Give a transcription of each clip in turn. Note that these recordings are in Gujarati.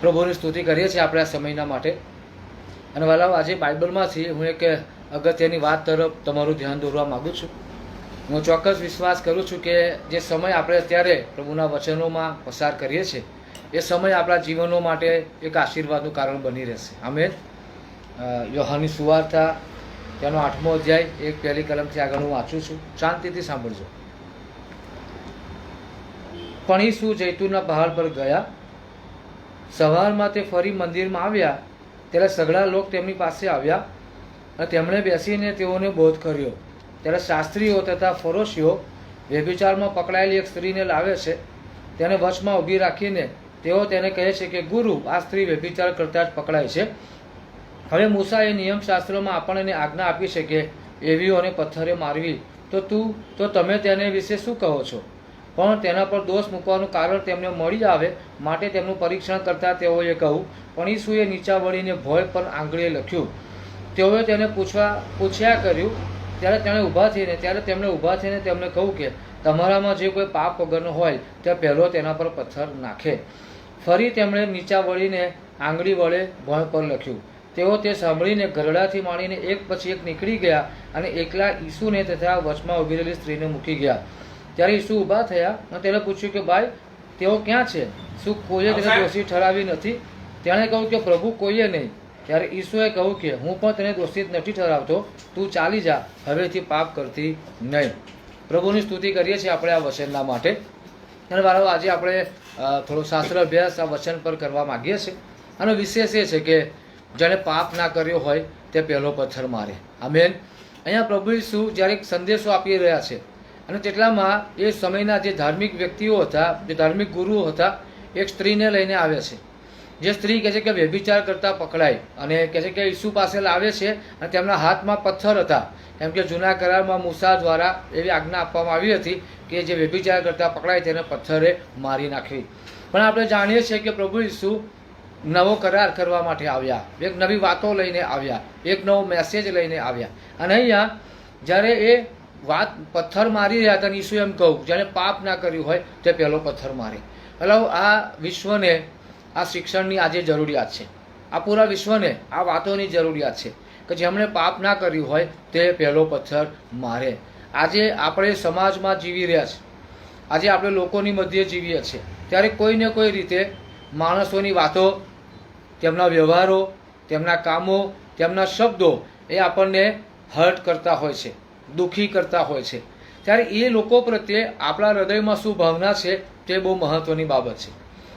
પ્રભુની સ્તુતિ કરીએ છીએ આપણે આ સમયના માટે. અને વાલાઓ આજે બાઇબલમાંથી હું એક અગત્યની વાત તરફ તમારું ધ્યાન દોરવા માગું છું. હું ચોક્કસ વિશ્વાસ કરું છું કે જે સમય આપણે અત્યારે પ્રભુના વચનોમાં પસાર કરીએ છીએ, એ સમય આપણા જીવનો માટે એક આશીર્વાદનું કારણ બની રહેશે. અમે યોહાની સુવાર્તા તેનો આઠમો અધ્યાય, એક પહેલી કલમથી આગળ હું વાંચું છું. શાંતિથી સાંભળજો. પણ શું જૈતુના પહાડ પર ગયા. સવારમાં તે ફરી મંદિરમાં આવ્યા. ત્યારે સઘળા લોક તેમની પાસે આવ્યા અને તેમણે બેસીને તેઓને બોધ કર્યો. ત્યારે શાસ્ત્રીઓ તથા ફરોશીઓ વ્યભિચારમાં પકડાયેલી એક સ્ત્રીને લાવે છે. તેને વચમાં ઊભી રાખીને તેઓ તેને કહે છે કે, ગુરુ, આ સ્ત્રી વ્યભિચાર કરતા જ પકડાય છે. હવે મૂસાએ નિયમશાસ્ત્રોમાં આપણને આજ્ઞા આપી છે કે, એવીઓને પથ્થરે મારવી. તો તું, તો તમે તેને વિશે શું કહો છો? પણ તેના પર દોષ મૂકવાનું કારણ તેમને મળી આવે માટે તેમનું પરીક્ષણ કરતા તેઓએ કહ્યું પણ ઈસુએ નીચા વળીને ભોય પર આંગળીએ લખ્યું. તેઓએ તેને પૂછવા, પૂછ્યા કર્યું. ત્યારે તેણે ઊભા થઈને, ત્યારે તેમણે ઊભા થઈને તેમને કહ્યું કે, તમારામાં જે કોઈ પાપ વગરનો હોય, તે પહેલો તેના પર પથ્થર નાખે. ફરી તેમણે નીચા વળીને આંગળી વડે ભોય પર લખ્યું. તેઓ તે સાંભળીને ગરડાથી માંડીને એક પછી એક નીકળી ગયા અને એકલા ઈસુને તથા વચમાં ઊભી રહેલી સ્ત્રીને મૂકી ગયા. ત્યારે ઈસુ ઊભા થયા અને તેને પૂછ્યું કે ભાઈ તેઓ ક્યાં છે? શું કોઈએ તેને દોષી ઠરાવી નથી? તેણે કહ્યું કે પ્રભુ કોઈએ નહીં. ત્યારે ઈસુએ કહ્યું કે હું પણ તેને દોષિત નથી ઠરાવતો. તું ચાલી જા. હવેથી પાપ કરતી નહીં. પ્રભુની સ્તુતિ કરીએ છીએ આપણે આ વચનના માટે. અને મારો આજે આપણે થોડો શાસ્ત્ર અભ્યાસ આ વચન પર કરવા માગીએ છીએ. આનો વિશેષ એ છે કે જેણે પાપ ના કર્યો હોય તે પહેલો પથ્થર મારે. આ મેન અહીંયા પ્રભુ ઈસુ જ્યારે સંદેશો આપી રહ્યા છે અને તેટલામાં એ સમયના જે ધાર્મિક વ્યક્તિઓ હતા, જે ધાર્મિક ગુરુઓ હતા, એક સ્ત્રીને લઈને આવે છે. જે સ્ત્રી કહે છે કે વ્યભિચાર કરતા પકડાય અને કહે છે કે ઈસુ પાસે લાવે છે અને તેમના હાથમાં પથ્થર હતા. કેમ કે જૂના કરારમાં મૂસા દ્વારા એવી આજ્ઞા આપવામાં આવી હતી કે જે વ્યભિચાર કરતા પકડાય તેને પથ્થરે મારી નાખવી. પણ આપણે જાણીએ છીએ કે પ્રભુ ઈસુ નવો કરાર કરવા માટે આવ્યા. એક નવી વાતો લઈને આવ્યા. એક નવો મેસેજ લઈને આવ્યા. અને અહીંયા જ્યારે એ વાત પથ્થર મારી રહ્યા હતા ઈસુ એમ કહું જેણે પાપ ના કર્યું હોય તે પહેલો પથ્થર મારે. એટલે આ વિશ્વને આ શિક્ષણની આજે જરૂરિયાત છે. આ પૂરા વિશ્વને આ વાતોની જરૂરિયાત છે કે જેમણે પાપ ના કર્યું હોય તે પહેલો પથ્થર મારે. આજે આપણે સમાજમાં જીવી રહ્યા છીએ આજે આપણે લોકોની મધ્યે જીવીએ છીએ. ત્યારે કોઈને કોઈ રીતે માણસોની વાતો, તેમના વ્યવહારો, તેમના કામો, તેમના શબ્દો એ આપણને હર્ટ કરતા હોય છે. દુઃખી કરતા હોય છે. ત્યારે એ લોકો પ્રત્યે આપણા હૃદયમાં શું ભાવના છે તે બહુ મહત્વની બાબત છે.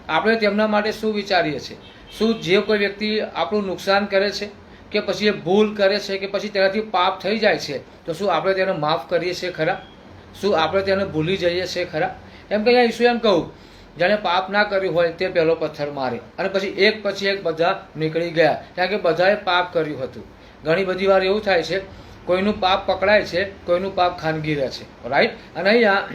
આપણે તેમના માટે શું વિચારીએ છીએ? શું જે કોઈ વ્યક્તિ આપણું નુકસાન કરે છે કે પછી એ ભૂલ કરે છે કે પછી તેનાથી પાપ થઈ જાય છે, તો શું આપણે તેને માફ કરીએ છીએ ખરા? શું આપણે તેને ભૂલી જઈએ છીએ ખરા? એમ કે અહીંયા ઈસુ એમ કહું, જેણે પાપ ના કર્યું હોય તે પહેલો પથ્થર મારે. અને પછી એક પછી એક બધા નીકળી ગયા, કારણ કે બધાએ પાપ કર્યું હતું. ઘણી બધી વાર એવું થાય છે કોઈનું પાપ પકડાય છે, કોઈનું પાપ ખાનગી રહે છે. રાઈટ અને અહીંયા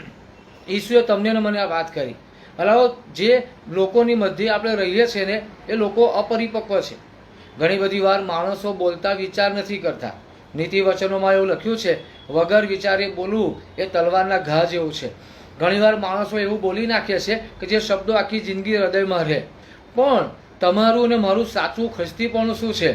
ઈસુએ તમને મને આ વાત કરી. હલાવો જે લોકોની મધ્યે આપણે રહીએ છીએ ને, એ લોકો અપરિપક્વ છે. ઘણી બધી વાર માણસો બોલતા વિચાર નથી કરતા. નીતિ વચનોમાં એવું લખ્યું છે, વગર વિચારે બોલવું એ તલવારના ઘા જેવું છે. ઘણીવાર માણસો એવું બોલી નાખે છે કે જે શબ્દો આખી જિંદગી હૃદયમાં રહે. પણ તમારું અને મારું સાચું ખ્રિસ્તીપણું શું છે?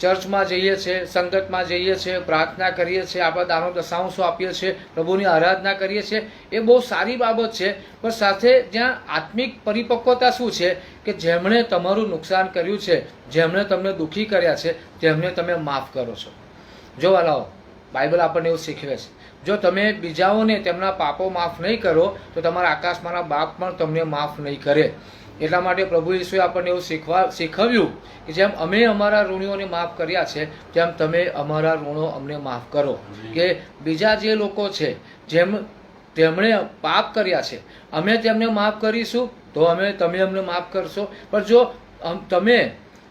ચર્ચમાં જઈએ છીએ સંગતમાં જઈએ છીએ પ્રાર્થના કરીએ છીએ આપણા દાનો દશાંશો આપીએ છીએ પ્રભુની આરાધના કરીએ છીએ એ બહુ સારી બાબત છે. પણ સાથે જ્યાં આત્મિક પરિપક્વતા શું છે કે જેમણે તમારું નુકસાન કર્યું છે, જેમણે તમને દુઃખી કર્યા છે, તેમને તમે માફ કરો છો. જો વાલાઓ, બાઇબલ આપણને એવું શીખવે છે, જો તમે બીજાઓને તેમના પાપો માફ નહીં કરો, તો તમારા આકાશમાંના બાપ પણ તમને માફ નહીં કરે. એટલા માટે પ્રભુ ઈશ્વરે આપણને એવું શીખવા શીખવ્યું કે જેમ અમે અમારા ઋણીઓને માફ કર્યા છે તેમ તમે અમારા ઋણો અમને માફ કરો. કે બીજા જે લોકો છે જેમ તેમણે પાપ કર્યા છે અમે તેમને માફ કરીશું તો અમે તમે અમને માફ કરશો. પણ જો તમે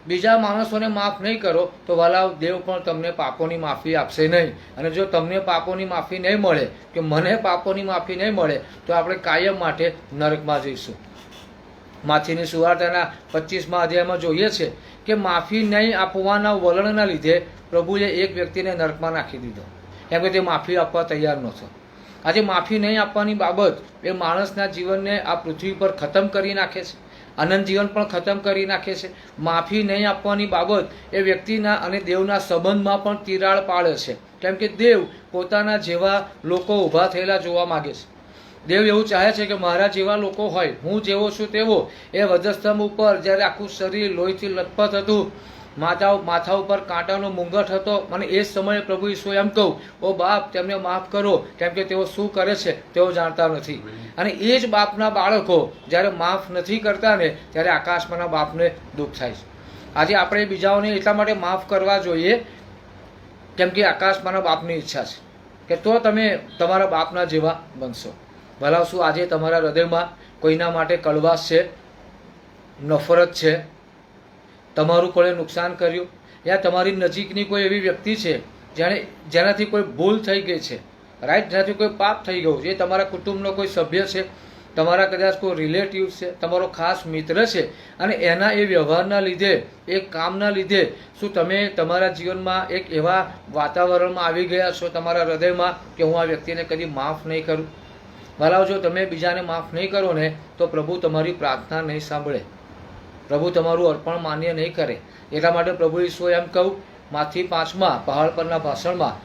બીજા માણસોને માફ નહીં કરો તો વાલા દેવ પણ તમને પાપોની માફી આપશે નહીં. અને જો તમને પાપોની માફી નહીં મળે કે મને પાપોની માફી નહીં મળે તો આપણે કાયમ માટે નરકમાં જઈશું. માથીની સુવાર્તાના પચીસમાં અધ્યાયમાં જોઈએ છે કે માફી નહીં આપવાના વલણના લીધે પ્રભુએ એક વ્યક્તિને નરકમાં નાખી દીધો. કેમ કે તે માફી આપવા તૈયાર નહોતો. આજે માફી નહીં આપવાની બાબત એ માણસના જીવનને આ પૃથ્વી પર ખતમ કરી નાખે છે. આનંદ જીવન પણ ખતમ કરી નાખે છે. માફી નહીં આપવાની બાબત એ વ્યક્તિના અને દેવના સંબંધમાં પણ તિરાડ પાડે છે. કેમ કે દેવ પોતાના જેવા લોકો ઊભા થયેલા જોવા માગે છે. દેવ એવું ચાહે છે કે મારા જેવા લોકો હોય, હું જેવો છું તેવો, એ વધસ્તંભ ઉપર જ્યારે આખું શરીર લોહીથી લથપથ હતું માથા માથા ઉપર કાંટાનો મુંગટ હતો અને એ જ સમયે પ્રભુ ઈશ્વર એમ કહું ઓ બાપ, તેમને માફ કરો, કેમ કે તેઓ શું કરે છે, તેઓ જાણતા નથી. અને એ જ બાપના બાળકો જ્યારે માફ નથી કરતા ને, ત્યારે આકાશમાંના બાપને દુઃખ થાય છે. આજે આપણે બીજાઓને એટલા માટે માફ કરવા જોઈએ, કેમ કે આકાશમાંના બાપની ઈચ્છા છે. કે તો તમે તમારા બાપના જેવા બનશો. ભલા શું આજે તમારા હૃદયમાં કોઈના માટે કડવાશ છે, નફરત છે, તમારું કોણે નુકસાન કર્યું, યા તમારી નજીકની કોઈ એવી વ્યક્તિ છે જેણે જેનાથી કોઈ ભૂલ થઈ ગઈ છે રાઈટ જેનાથી કોઈ પાપ થઈ ગયું છે, એ તમારા કુટુંબનો કોઈ સભ્ય છે, તમારા કદાચ કોઈ રિલેટિવ છે, તમારો ખાસ મિત્ર છે અને એના એ વ્યવહારના લીધે, એ કામના લીધે શું તમે તમારા જીવનમાં એક એવા વાતાવરણમાં આવી ગયા છો તમારા હૃદયમાં કે હું આ વ્યક્તિને કદી માફ નહીં કરું? ભલાઓ, જો તમે બીજાને માફ નહીં કરો ને, તો પ્રભુ તમારી પ્રાર્થના નહીં સાંભળે. પ્રભુ તમારું અર્પણ માન્ય નહીં કરે. એટલા માટે પ્રભુ ઈશ્વર એમ કહું માથી પાંચમાં, પહાડ પરના ભાષણમાં,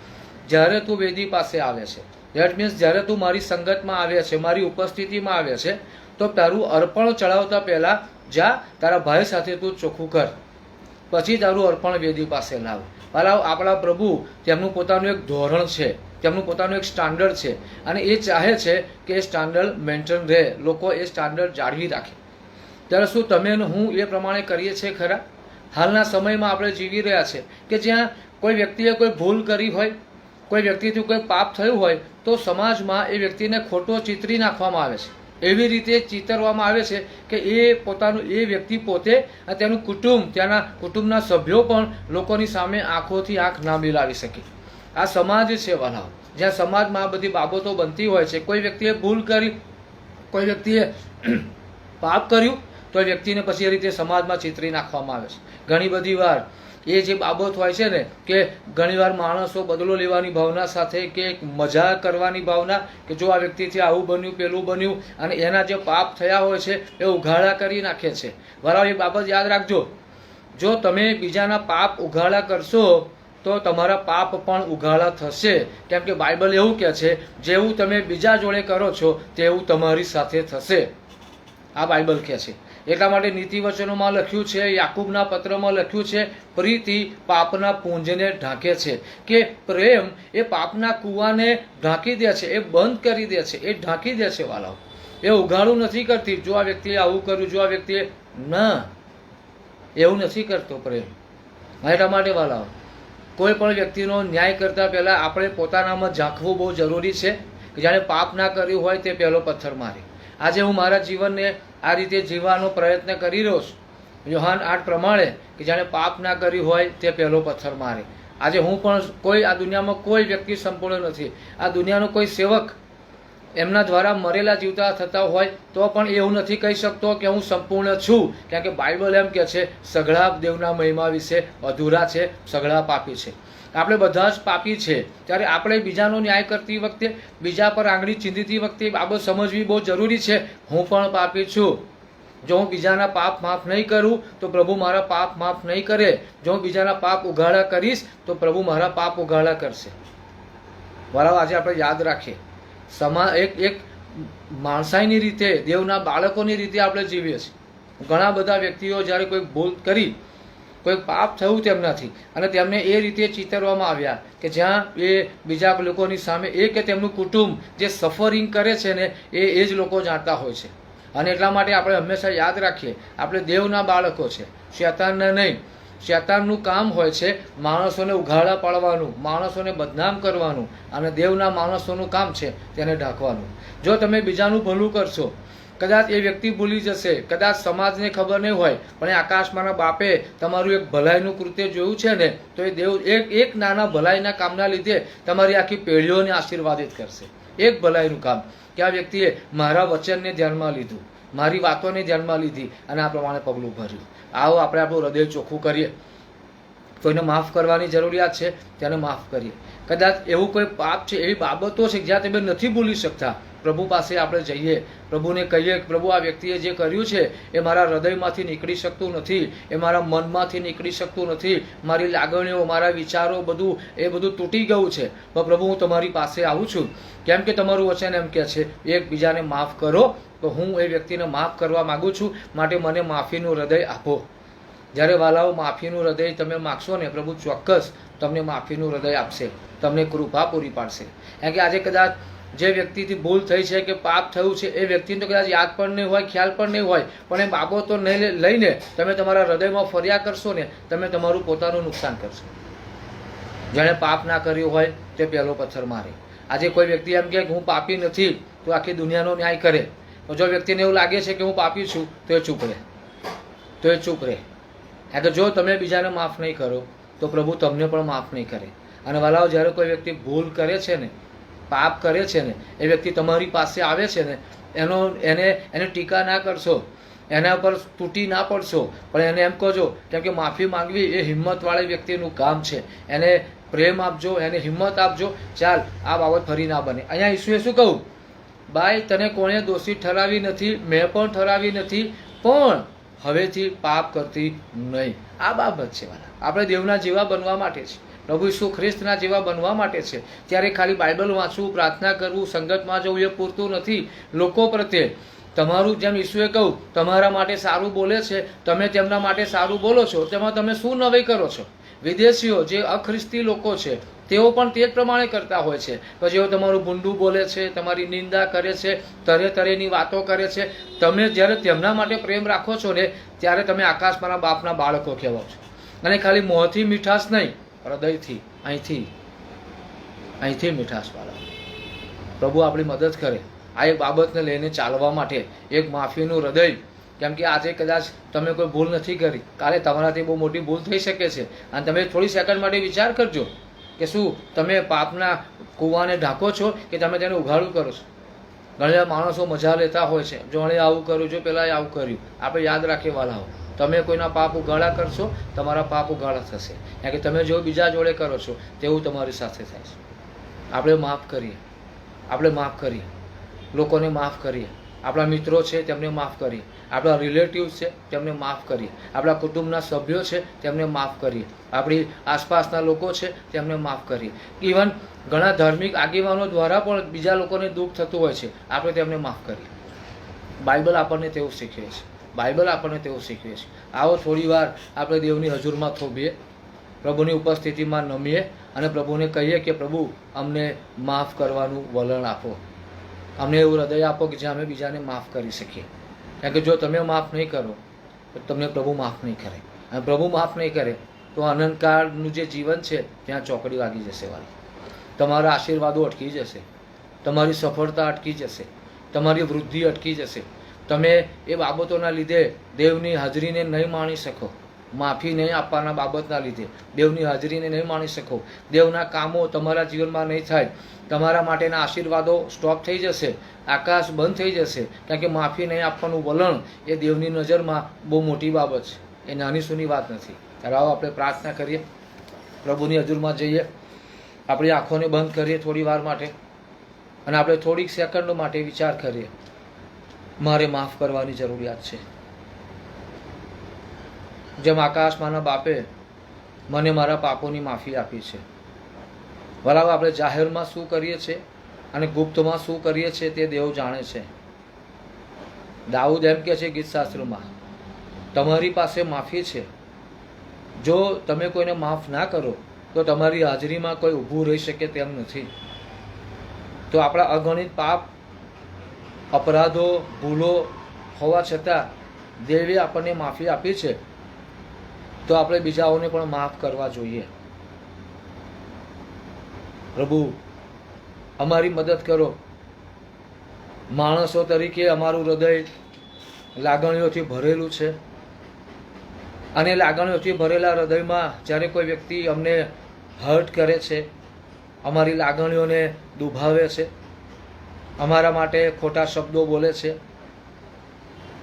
જ્યારે તું વેદી પાસે આવે છે દેટ મીન્સ જ્યારે તું મારી સંગતમાં આવે છે, મારી ઉપસ્થિતિમાં આવે છે, તો તારું અર્પણ ચડાવતા પહેલાં જા, તારા ભાઈ સાથે તું ચોખ્ખું કર. પછી તારું અર્પણ વેદી પાસે લાવ. મારા આપણા પ્રભુ તેમનું પોતાનું એક ધોરણ છે. તેમનું પોતાનું એક સ્ટાન્ડર્ડ છે. અને એ ચાહે છે કે એ સ્ટાન્ડર્ડ મેન્ટેન રહે. લોકો એ સ્ટાન્ડર્ડ જાળવી રાખે. ત્યારે શું તમે હું એ પ્રમાણે કરીએ છીએ ખરા? હાલના સમયમાં આપણે જીવી રહ્યા છે કે જ્યાં કોઈ વ્યક્તિએ કોઈ ભૂલ કરી હોય, કોઈ વ્યક્તિથી કોઈ પાપ થયું હોય, તો સમાજમાં એ વ્યક્તિને ખોટો ચિતરી નાખવામાં આવે છે. એવી રીતે ચિતરવામાં આવે છે કે એ પોતાનું, એ વ્યક્તિ પોતે અને તેનું કુટુંબ, ત્યાંના કુટુંબના સભ્યો પણ લોકોની સામે આંખોથી આંખ ના મિલાવી શકે. આ સમાજ છે વલાવ જ્યાં સમાજમાં આ બધી બાબતો બનતી હોય છે. કોઈ વ્યક્તિએ ભૂલ કરી, કોઈ વ્યક્તિએ પાપ કર્યું, તો એ વ્યક્તિને પછી એ રીતે સમાજમાં ચિતરી નાખવામાં આવે છે. ઘણી બધી વાર એ જે બાબત હોય છે ને, કે ઘણીવાર માણસો બદલો લેવાની ભાવના સાથે કે મજા કરવાની ભાવના કે જો આ વ્યક્તિથી આવું બન્યું, પેલું બન્યું અને એના જે પાપ થયા હોય છે, એ ઉઘાડા કરી નાખે છે. બરાબર એ બાબત યાદ રાખજો. જો તમે બીજાના પાપ ઉઘાડા કરશો તો તમારા પાપ પણ ઉઘાડા થશે. કેમ કે બાઇબલ એવું કહે છે, જેવું તમે બીજા જોડે કરો છો, તેવું તમારી સાથે થશે. આ બાઇબલ કહે છે. એટલા માટે નીતિ વચનોમાં લખ્યું છે, યાકૂબના પત્રમાં લખ્યું છે, પ્રીતિ પાપના પુંજને ઢાંકે છે. કે પ્રેમ એ પાપના કૂવાને ઢાંકી દે છે, એ બંધ કરી દે છે, એ ઢાંકી દે છે વાલાઓ. એ ઉઘાડું નથી કરતી. જો આ વ્યક્તિએ આવું કર્યું, જો આ વ્યક્તિએ ના, એવું નથી કરતો પ્રેમ. એટલા માટે વાલાઓ કોઈ પણ વ્યક્તિનો ન્યાય કરતા પહેલા આપણે પોતાનામાં ઝાંખવું બહુ જરૂરી છે કે જાણે પાપ ના કર્યું હોય તે પહેલો પથ્થર મારે. આજે હું મારા જીવનને આ રીતે જીવવાનો પ્રયત્ન કરી રહ્યો છું. યોહાન આઠ પ્રમાણે કે જાણે પાપ ના કર્યું હોય તે પહેલો પથ્થર મારે. આજે હું પણ કોઈ, આ દુનિયામાં કોઈ વ્યક્તિ સંપૂર્ણ નથી. આ દુનિયાનો કોઈ સેવક એમના દ્વારા મરેલા જીવતા થતા હોય તો પણ એવું નથી કહી શકતો કે હું સંપૂર્ણ છું. કારણ કે બાઇબલ એમ કે છે, સઘળા દેવના મહિમા વિશે અધૂરા છે, સઘળા પાપી છે. આપણે બધા જ પાપી છે. ત્યારે આપણે બીજાનો ન્યાય કરતી વખતે, બીજા પર આંગળી ચીંધતી વખતે બાબત સમજવી બહુ જરૂરી છે. હું પણ પાપી છું. જો હું બીજાના પાપ માફ નહીં કરું, તો પ્રભુ મારા પાપ માફ નહીં કરે. જો હું બીજાના પાપ ઉઘાડા કરીશ, તો પ્રભુ મારા પાપ ઉઘાડા કરશે. બરાબર આજે આપણે યાદ રાખીએ. સમા એક એક માણસાઈની રીતે, દેવના બાળકોની રીતે આપણે જીવીએ છીએ. ઘણા બધા વ્યક્તિઓ જ્યારે કોઈ ભૂલ કરી, કોઈ પાપ થયું તેમનાથી, અને તેમને એ રીતે ચિતરવામાં આવ્યા કે જ્યાં એ બીજા લોકોની સામે, એ કે તેમનું કુટુંબ જે સફરિંગ કરે છે ને, એ એ જ લોકો જાણતા હોય છે. અને એટલા માટે આપણે હંમેશા યાદ રાખીએ, આપણે દેવના બાળકો છે. શેતાનના નહીં શેતાનનું કામ હોય છે માણસોને ઉઘાડા પાડવાનું, માણસોને બદનામ કરવાનું અને દેવના માણસોનું કામ છે તેને ઢાંકવાનું. જો તમે બીજાનું ભલું કરશો, કદાચ એ વ્યક્તિ ભૂલી જશે, કદાચ સમાજને ખબર નહીં હોય, પણ એ આકાશમાંના બાપે તમારું એક ભલાઈનું કૃત્ય જોયું છે ને, તો એ દેવ એક એક નાના ભલાઈના કામના લીધે તમારી આખી પેઢીઓને આશીર્વાદિત કરશે. એક ભલાઈનું કામ કે આ વ્યક્તિએ મારા વચનને ધ્યાનમાં લીધું. મારી વાતોને ધ્યાનમાં લીધી અને આ પ્રમાણે પગલું ભર્યું. આવો આપણે આપણું હૃદય ચોખ્ખું કરીએ. કોઈને માફ કરવાની જરૂરિયાત છે, તેને માફ કરીએ. કદાચ એવું કોઈ પાપ છે, એવી બાબતો છે જ્યાં તમે નથી ભૂલી શકતા. પ્રભુ પાસે આપણે જઈએ. પ્રભુને કહીએ પ્રભુ, આ વ્યક્તિએ જે કર્યું છે એ મારા હૃદયમાંથી નીકળી શકતું નથી, એ મારા મનમાંથી નીકળી શકતું નથી, મારી લાગણીઓ, મારા વિચારો બધું, એ બધું તૂટી ગયું છે. પણ પ્રભુ, હું તમારી પાસે આવું છું. કેમ કે તમારું વચન એમ કે છે, એકબીજાને માફ કરો, તો હું એ વ્યક્તિને માફ કરવા માગું છું, માટે મને માફીનું હૃદય આપો. જ્યારે વાલાઓ માફીનું હૃદય તમે માગશો ને, પ્રભુ ચોક્કસ તમને માફીનું હૃદય આપશે, તમને કૃપા પૂરી પાડશે. કારણ કે આજે કદાચ જે વ્યક્તિથી ભૂલ થઈ છે કે પાપ થયું છે, એ વ્યક્તિને તો કદાચ યાદ પણ નહીં હોય, ખ્યાલ પણ નહીં હોય, પણ એ બાબતો નહીં લઈને તમે તમારા હૃદયમાં ફર્યા કરશો ને, તમે તમારું પોતાનું નુકસાન કરશો. જેણે પાપ ના કર્યું હોય, તે પહેલો પથ્થર મારે. આજે કોઈ વ્યક્તિ એમ કહે કે હું પાપી નથી, તો આખી દુનિયાનો ન્યાય કરે. તો જો વ્યક્તિને એવું લાગે છે કે હું પાપી છું, તો એ ચૂપ રહે. તો એ ચૂપ રહે. કારણ કે જો તમે બીજાને માફ નહીં કરો, તો પ્રભુ તમને પણ માફ નહીં કરે. અને વાલાઓ, જ્યારે કોઈ વ્યક્તિ ભૂલ કરે છે ને પાપ કરે છે ને, એ વ્યક્તિ તમારી પાસે આવે છે ને, એનો, એને એને ટીકા ના કરશો, એના પર તૂટી ના પડશો, પણ એને એમ કહોજો, કેમ કે માફી માંગવી એ હિંમતવાળી વ્યક્તિનું કામ છે. એને પ્રેમ આપજો, એને હિંમત આપજો. ચાલ, આ બાબત ફરી ના બને. અહીંયા ઈસુએ શું કહું ભાઈ તને કોણે દોષી ઠરાવી નથી, મેં પણ ઠરાવી નથી, પણ હવેથી પાપ કરતી નહીં. આ બાબત છે આપણે દેવના જેવા બનવા માટે છે પ્રભુ ઈસુ ખ્રિસ્તના જેવા બનવા માટે છે. ત્યારે ખાલી બાઇબલ વાંચવું, પ્રાર્થના કરવું, સંગતમાં જવું એ પૂરતું નથી. લોકો પ્રત્યે તમારું જેમ ઈસુએ કહ્યું, તમારા માટે સારું બોલે છે, તમે તેમના માટે સારું બોલો છો, તેમાં તમે શું નવાઈ કરો છો? વિદેશીઓ જે અખ્રિસ્તી લોકો છે, તેઓ પણ તે જ પ્રમાણે કરતા હોય છે. પછી જેઓ તમારું ભૂંડું બોલે છે, તમારી નિંદા કરે છે, તરે તરેની વાતો કરે છે. તમે જ્યારે તેમના માટે પ્રેમ રાખો છો ને, ત્યારે તમે આકાશમાંના બાપના બાળકો કહેવાઓ છો. અને ખાલી મોંથી મીઠાશ નહીં હૃદયથી, અહીંથી અહીંથી મીઠાશ વાળા પ્રભુ આપણી મદદ કરે. આ એક બાબતને લઈને ચાલવા માટે એક માફીનું હૃદય, કેમ કે આજે કદાચ તમે કોઈ ભૂલ નથી કરી. કાલે તમારાથી બહુ મોટી ભૂલ થઈ શકે છે. અને તમે થોડી સેકન્ડ માટે વિચાર કરજો કે શું તમે પાપના કૂવાને ઢાંકો છો કે તમે તેને ઉઘાડું કરો છો? ઘણા માણસો મજા લેતા હોય છે. જો આણે આવું કર્યું, જો પેલા આવું કર્યું, આપણે યાદ રાખીએ વાલાઓ. તમે કોઈના પાપ ઉઘાડા કરશો, તમારા પાપ ઉઘાડા થશે. કારણ કે તમે જો બીજા જોડે કરો છો, તેવું તમારી સાથે થાય છે. આપણે માફ કરીએ. આપણે માફ કરીએ. લોકોને માફ કરીએ. આપણા મિત્રો છે, તેમને માફ કરીએ. આપણા રિલેટિવ્સ છે, તેમને માફ કરીએ. આપણા કુટુંબના સભ્યો છે, તેમને માફ કરીએ. આપણી આસપાસના લોકો છે, તેમને માફ કરીએ. ઇવન ઘણા ધાર્મિક આગેવાનો દ્વારા પણ બીજા લોકોને દુઃખ થતું હોય છે. આપણે તેમને માફ કરીએ. બાઇબલ આપણને તેવું શીખવે છે. બાઇબલ આપણને તેવું શીખવે છે. આવો થોડીવાર આપણે દેવની હજુરમાં થોભીએ, પ્રભુની ઉપસ્થિતિમાં નમીએ અને પ્રભુને કહીએ કે, પ્રભુ, અમને માફ કરવાનું વલણ આપો. અમને એવું હૃદય આપો કે જ્યાં અમે બીજાને માફ કરી શકીએ. કારણ કે જો તમે માફ નહીં કરો, તો તમને પ્રભુ માફ નહીં કરે. અને પ્રભુ માફ નહીં કરે, તો અનંતકાળનું જે જીવન છે, ત્યાં ચોકડી વાગી જશે વાલી. તમારા આશીર્વાદો અટકી જશે. તમારી સફળતા અટકી જશે. તમારી વૃદ્ધિ અટકી જશે. તમે એ બાબતોના લીધે દેવની હાજરીને નહીં માણી શકો. માફી નહીં આપવાના બાબતના લીધે દેવની હાજરીને નહીં માણી શકો. દેવના કામો તમારા જીવનમાં નહીં થાય. તમારા માટેના આશીર્વાદો સ્ટોપ થઈ જશે. આકાશ બંધ થઈ જશે. કારણ કે માફી નહીં આપવાનું વલણ એ દેવની નજરમાં બહુ મોટી બાબત છે. એ નાની સૂની વાત નથી. ત્યારે આવો આપણે પ્રાર્થના કરીએ. પ્રભુની હજુરમાં જઈએ. આપણી આંખોને બંધ કરીએ થોડી વાર માટે. અને આપણે થોડીક સેકન્ડો માટે વિચાર કરીએ. મારે માફ કરવાની જરૂરિયાત છે. જેમ આકાશમાંના બાપે મને મારા પાપોની માફી આપી છે. બરાબર આપણે જાહેરમાં શું કરીએ છીએ અને ગુપ્તમાં શું કરીએ છીએ તે દેવ જાણે છે. દાઉદ એમ કહે છે ગીતશાસ્ત્રમાં, તમારી પાસે માફી છે. જો તમે કોઈને માફ ના કરો, તો તમારી હાજરીમાં કોઈ ઊભું રહી શકે તેમ નથી. તો આપણા અગણિત પાપ અપરાધો, ભૂલો હોવા છતાં દેવે આપણને માફી આપી છે. તો આપણે બીજાઓને પણ માફ કરવા જોઈએ. પ્રભુ, અમારી મદદ કરો. માણસો તરીકે અમારું હૃદય લાગણીઓથી ભરેલું છે. અને લાગણીઓથી ભરેલા હૃદયમાં જ્યારે કોઈ વ્યક્તિ અમને હર્ટ કરે છે, અમારી લાગણીઓને દુભાવે છે. અમારા માટે ખોટા શબ્દો બોલે છે.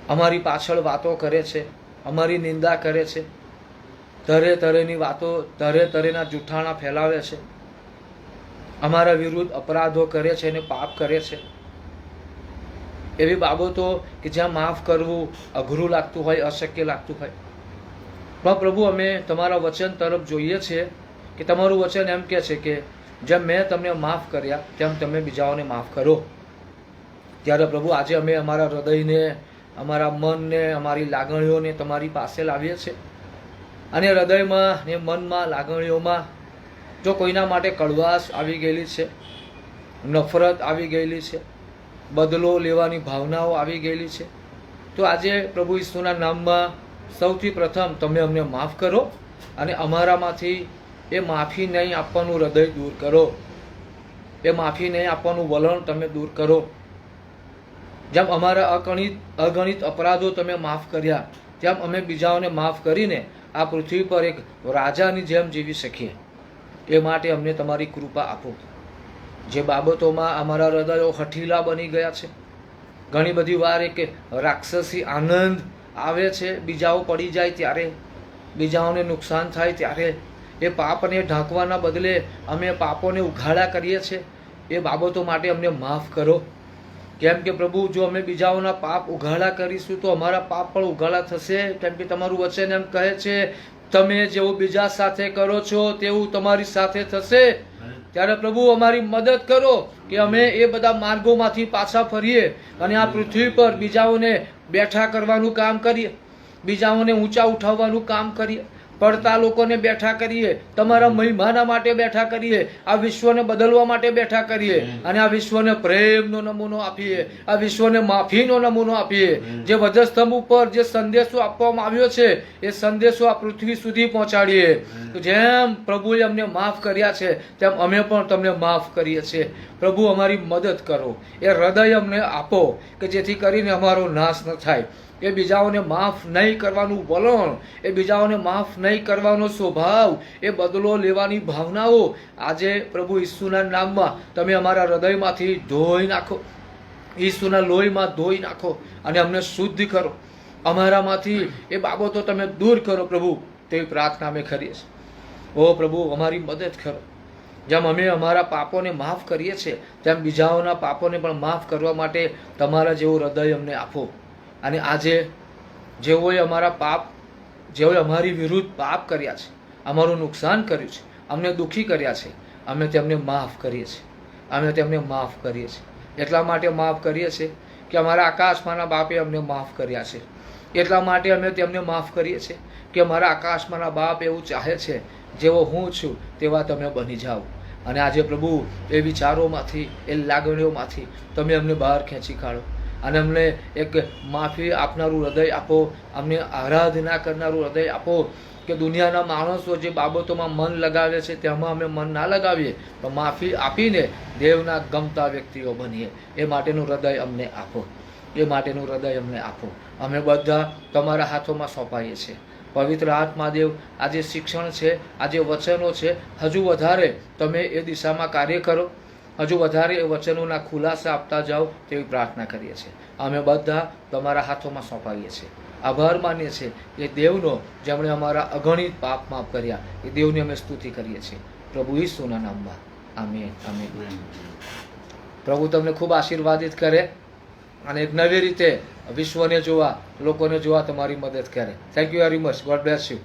અમારી પાછળ વાતો કરે છે. અમારી નિંદા કરે છે. તરે તરેની વાતો તરે તરેના જૂઠાણા ફેલાવે છે. અમારા વિરુદ્ધ અપરાધો કરે છે અને પાપ કરે છે. એવી બાબતો કે જ્યાં માફ કરવું અઘરું લાગતું હોય, અશક્ય લાગતું હોય. પણ પ્રભુ, અમે તમારા વચન તરફ જોઈએ છીએ કે તમારું વચન એમ કહે છે કે જેમ મેં તમને માફ કર્યા, તેમ તમે બીજાઓને માફ કરો. ત્યારે પ્રભુ આજે અમે અમારા હૃદયને, અમારા મનને, અમારી લાગણીઓને તમારી પાસે લાવીએ છીએ. અને હૃદયમાં ને મનમાં લાગણીઓમાં જો કોઈના માટે કડવાશ આવી ગયેલી છે, નફરત આવી ગયેલી છે, બદલો લેવાની ભાવનાઓ આવી ગયેલી છે, તો આજે પ્રભુ ઈસુના નામમાં સૌથી પ્રથમ તમે અમને માફ કરો અને અમારામાંથી એ માફી નહીં આપવાનું હૃદય દૂર કરો. એ માફી નહીં આપવાનું વલણ તમે દૂર કરો. જેમ અમારા અગણિત અગણિત અપરાધો તમે માફ કર્યા, તેમ અમે બીજાઓને માફ કરીને આ પૃથ્વી પર એક રાજાની જેમ જીવી શકીએ. એ માટે અમને તમારી કૃપા આપો. જે બાબતોમાં અમારા હૃદયો હઠીલા બની ગયા છે. ઘણી બધી વાર એક રાક્ષસી આનંદ આવે છે, બીજાઓ પડી જાય ત્યારે, બીજાઓને નુકસાન થાય ત્યારે. એ પાપને ઢાંકવાના બદલે અમે પાપોને ઉઘાડા કરીએ છીએ એ બાબતો માટે અમને માફ કરો. કેમ કે પ્રભુ, જો અમે બીજાઓના પાપ ઉઘાડા કરીશું, તો અમારા પાપ પણ ઉઘાડા થશે. કેમ કે તમારું વચન એમ કહે છે, તમે જેવું બીજા સાથે કરો છો તેવું તમારી સાથે થશે. ત્યારે પ્રભુ, અમારી મદદ કરો કે અમે એ બધા માર્ગોમાંથી પાછા ફરીએ અને આ પૃથ્વી પર બીજાઓને બેઠા કરવાનું કામ કરીએ, બીજાઓને ઊંચા ઉઠાવવાનું કામ કરીએ. પડતા લોકોને બેઠા કરીએ તમારા મહિમાના માટે બેઠા કરીએ આ વિશ્વને બદલવા માટે બેઠા કરીએ અને આ વિશ્વને પ્રેમનો નમૂનો આપીએ આ વિશ્વને માફીનો નમૂનો આપીએ. જે વધસ્તંભ ઉપર જે સંદેશો આપવામાં આવ્યો છે એ સંદેશો આ પૃથ્વી સુધી પહોંચાડીએ. જેમ પ્રભુએ અમને માફ કર્યા છે તેમ અમે પણ તમને માફ કરીએ છીએ. પ્રભુ અમારી મદદ કરો. એ હૃદય અમને આપો કે જેથી કરીને અમારો નાશ ન થાય. એ બીજાઓને માફ નહીં કરવાનું વલણ, એ બીજાઓને માફ નહીં કરવાનો સ્વભાવ, એ બદલો લેવાની ભાવનાઓ. આજે પ્રભુ ઈસુના નામમાં તમે અમારા હૃદયમાંથી ધોઈ નાખો. ઈસુના લોહીમાં ધોઈ નાખો અને અમને શુદ્ધ કરો. અમારામાંથી એ બાબતો તમે દૂર કરો પ્રભુ, તેવી પ્રાર્થના અમે કરીએ છીએ. ઓ પ્રભુ, અમારી મદદ કરો. જેમ અમે અમારા પાપોને માફ કરીએ છીએ, તેમ બીજાઓના પાપોને પણ માફ કરવા માટે તમારા જેવું હૃદય અમને આપો. અને આજે જેઓએ અમારા પાપ, જેઓએ અમારી વિરુદ્ધ પાપ કર્યા છે, અમારું નુકસાન કર્યું છે, અમને દુઃખી કર્યા છે, અમે તેમને માફ કરીએ છીએ. અમે તેમને માફ કરીએ છીએ. એટલા માટે માફ કરીએ છીએ કે અમારા આકાશમાંના બાપે અમને માફ કર્યા છે. એટલા માટે અમે તેમને માફ કરીએ છીએ કે અમારા આકાશમાંના બાપ એવું ચાહે છે, જેવો હું છું તેવા તમે બની જાઓ. અને આજે પ્રભુ, એ વિચારોમાંથી, એ લાગણીઓમાંથી તમે અમને બહાર ખેંચી કાઢો. અને અમને એક માફી આપનારું હૃદય આપો, અમને આરાધના કરનારું હૃદય આપો કે દુનિયાના માણસો જે બાબતોમાં મન લગાવે છે, તેમાં અમે મન ના લગાવીએ, પણ માફી આપીને દેવના ગમતા વ્યક્તિઓ બનીએ. એ માટેનું હૃદય અમને આપો. એ માટેનું હૃદય અમને આપો. અમે બધા તમારા હાથોમાં સોંપાઈએ છીએ. પવિત્ર આત્માદેવ, આજે શિક્ષણ છે, આજે વચનો છે. હજુ વધારે તમે એ દિશામાં કાર્ય કરો. હજુ વધારે વચનોના ખુલાસા આપતા જાઓ તેવી પ્રાર્થના કરીએ છીએ. અમે બધા તમારા હાથોમાં સોંપાઈએ છીએ. આભાર માનીએ છીએ એ દેવનો જેમણે અમારા અગણિત પાપ માફ કર્યા એ દેવની અમે સ્તુતિ કરીએ છીએ. પ્રભુ ઈસુના નામમાં. આમે અમે પ્રભુ તમને ખૂબ આશીર્વાદિત કરે અને એક નવી રીતે વિશ્વને જોવા લોકોને જોવા તમારી મદદ કરે. Thank you very much God bless you